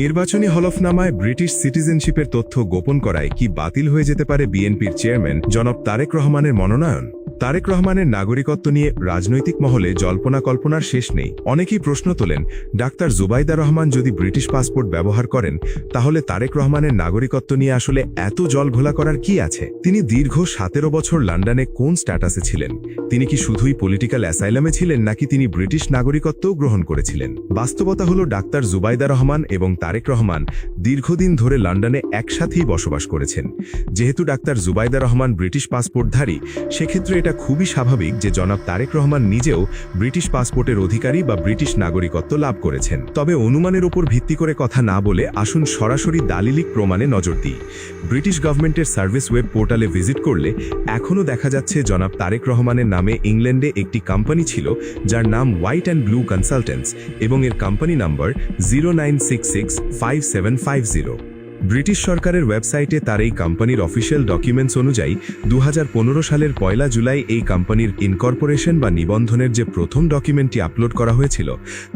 নির্বাচনী হলফনামায় ব্রিটিশ সিটিজেনশিপের তথ্য গোপন করায় কি বাতিল হয়ে যেতে পারে বিএনপির চেয়ারম্যান জনাব তারেক রহমানের মনোনয়ন? তারেক রহমানের নাগরিকত্ব নিয়ে রাজনৈতিক মহলে জল্পনা কল্পনার শেষ নেই। অনেকেই প্রশ্ন তোলেন, ডাক্তার জুবাইদা রহমান যদি ব্রিটিশ পাসপোর্ট ব্যবহার করেন, তাহলে তারেক রহমানের নাগরিকত্ব নিয়ে আসলে এত জল ঘোলা করার কি আছে? তিনি দীর্ঘ সতেরো বছর লন্ডনে কোন স্ট্যাটাসে ছিলেন? তিনি কি শুধুই পলিটিক্যাল অ্যাসাইলামে ছিলেন, নাকি তিনি ব্রিটিশ নাগরিকত্বও গ্রহণ করেছিলেন? বাস্তবতা হল ডাক্তার জুবাইদা রহমান এবং তারেক রহমান দীর্ঘদিন ধরে লন্ডনে একসাথেই বসবাস করেছেন। যেহেতু ডাক্তার জুবাইদা রহমান ব্রিটিশ পাসপোর্টধারী, সেক্ষেত্রে এটা খুবই স্বাভাবিক যে জনাব তারেক রহমান নিজেও ব্রিটিশ পাসপোর্টের অধিকারী বা ব্রিটিশ নাগরিকত্ব লাভ করেছেন। তবে অনুমানের ওপর ভিত্তি করে কথা না বলে আসুন সরাসরি দালিলিক প্রমাণে নজর দিই। ব্রিটিশ গভর্নমেন্টের সার্ভিস ওয়েব পোর্টালে ভিজিট করলে এখনও দেখা যাচ্ছে জনাব তারেক রহমানের নামে ইংল্যান্ডে একটি কোম্পানি ছিল যার নাম হোয়াইট অ্যান্ড ব্লু কনসালটেন্টস এবং এর company number zero nine six six five seven five zero. British সরকারের ওয়েবসাইটে তার এই কোম্পানির অফিসিয়াল ডকুমেন্টস অনুযায়ী দু হাজার পনেরো সালের পয়লা জুলাই এই কোম্পানির ইনকর্পোরেশন বা নিবন্ধনের যে প্রথম ডকুমেন্টটি আপলোড করা হয়েছিল,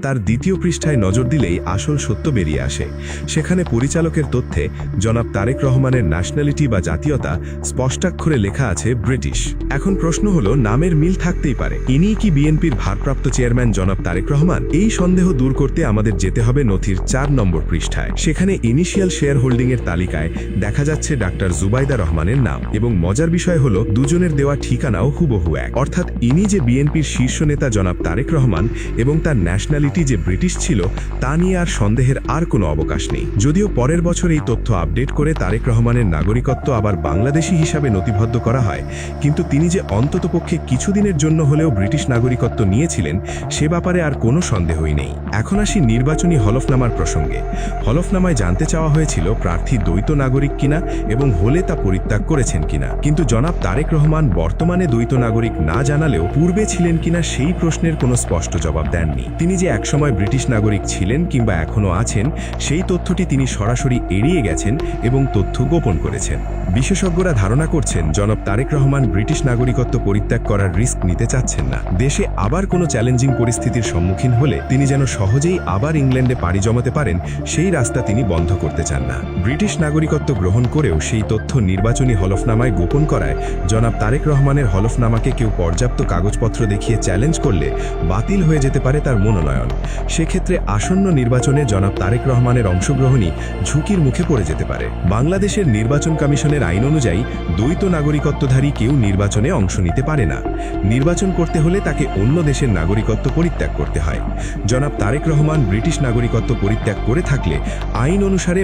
তার দ্বিতীয় পৃষ্ঠায় নজর দিলেই আসল সত্য বেরিয়ে আসে। সেখানে পরিচালকের তথ্যে জনাব তারেক রহমানের ন্যাশনালিটি বা জাতীয়তা স্পষ্টাক্ষরে লেখা আছে ব্রিটিশ। এখন প্রশ্ন হলো, নামের মিল থাকতেই পারে। ইনিই কি বিএনপির ভারপ্রাপ্ত চেয়ারম্যান জনাব তারেক রহমান? এই সন্দেহ দূর করতে আমাদের যেতে হবে নথির চার নম্বর পৃষ্ঠায়। সেখানে ইনিশিয়াল শেয়ার এর তালিকায় দেখা যাচ্ছে ডাক্তার জুবাইদা রহমানের নাম এবং মজার বিষয় হলো দুজনের দেওয়া ঠিকানাও হুবহু এক। অর্থাৎ ইনি যে বিএনপির শীর্ষ নেতা জনাব তারেক রহমান এবং তার ন্যাশনালিটি যে ব্রিটিশ ছিল, তা নিয়ে আর সন্দেহের আর কোনো অবকাশ নেই। যদিও পরের বছর এই তথ্য আপডেট করে তারেক রহমানের নাগরিকত্ব আবার বাংলাদেশি হিসাবে নথিবদ্ধ করা হয়, কিন্তু তিনি যে অন্ততপক্ষে কিছুদিনের জন্য হলেও ব্রিটিশ নাগরিকত্ব নিয়েছিলেন, সে ব্যাপারে আর কোনো সন্দেহই নেই। এখন আসি নির্বাচনী হলফনামার প্রসঙ্গে। হলফনামায় জানতে চাওয়া হয়েছিল প্রার্থী দ্বৈত নাগরিক কিনা এবং হলে তা পরিত্যাগ করেছেন কিনা। কিন্তু জনাব তারেক রহমান বর্তমানে দ্বৈত নাগরিক না জানালেও পূর্বে ছিলেন কিনা সেই প্রশ্নের কোনো স্পষ্ট জবাব দেননি। তিনি যে একসময় ব্রিটিশ নাগরিক ছিলেন কিংবা এখনও আছেন, সেই তথ্যটি তিনি সরাসরি এড়িয়ে গেছেন এবং তথ্য গোপন করেছেন। বিশেষজ্ঞরা ধারণা করছেন, জনাব তারেক রহমান ব্রিটিশ নাগরিকত্ব পরিত্যাগ করার রিস্ক নিতে চাচ্ছেন না। দেশে আবার কোনো চ্যালেঞ্জিং পরিস্থিতির সম্মুখীন হলে তিনি যেন সহজেই আবার ইংল্যান্ডে পাড়ি জমাতে পারেন, সেই রাস্তা তিনি বন্ধ করতে চান না। ব্রিটিশ নাগরিকত্ব গ্রহণ করেও সেই তথ্য নির্বাচনী হলফনামায় গোপন করায় জনাব তারেক রহমানের হলফনামাকে কেউ পর্যাপ্ত কাগজপত্র দেখিয়ে চ্যালেঞ্জ করলে বাতিল হয়ে যেতে পারে তার মনোনয়ন। সেক্ষেত্রে আসন্ন নির্বাচনে জনাব তারেক রহমানের অংশগ্রহণই ঝুঁকির মুখে পড়ে যেতে পারে। বাংলাদেশের নির্বাচন কমিশনের আইন অনুযায়ী দ্বৈত নাগরিকত্বধারী কেউ নির্বাচনে অংশ নিতে পারে না। নির্বাচন করতে হলে তাকে অন্য দেশের নাগরিকত্ব পরিত্যাগ করতে হয়। জনাব তারেক রহমান ব্রিটিশ নাগরিকত্ব পরিত্যাগ করে থাকলে আইন অনুসারে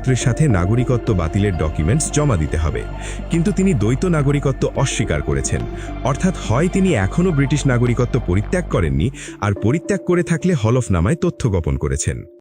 মনোনয়নপত্রের সাথে নাগরিকত্ব বাতিলের ডকুমেন্টস জমা দিতে হবে। কিন্তু তিনি দ্বৈত নাগরিকত্ব অস্বীকার করেছেন। অর্থাৎ হয় তিনি এখনও ব্রিটিশ নাগরিকত্ব পরিত্যাগ করেননি আর পরিত্যাগ করে থাকলে হলফনামায় তথ্য গোপন করেছেন।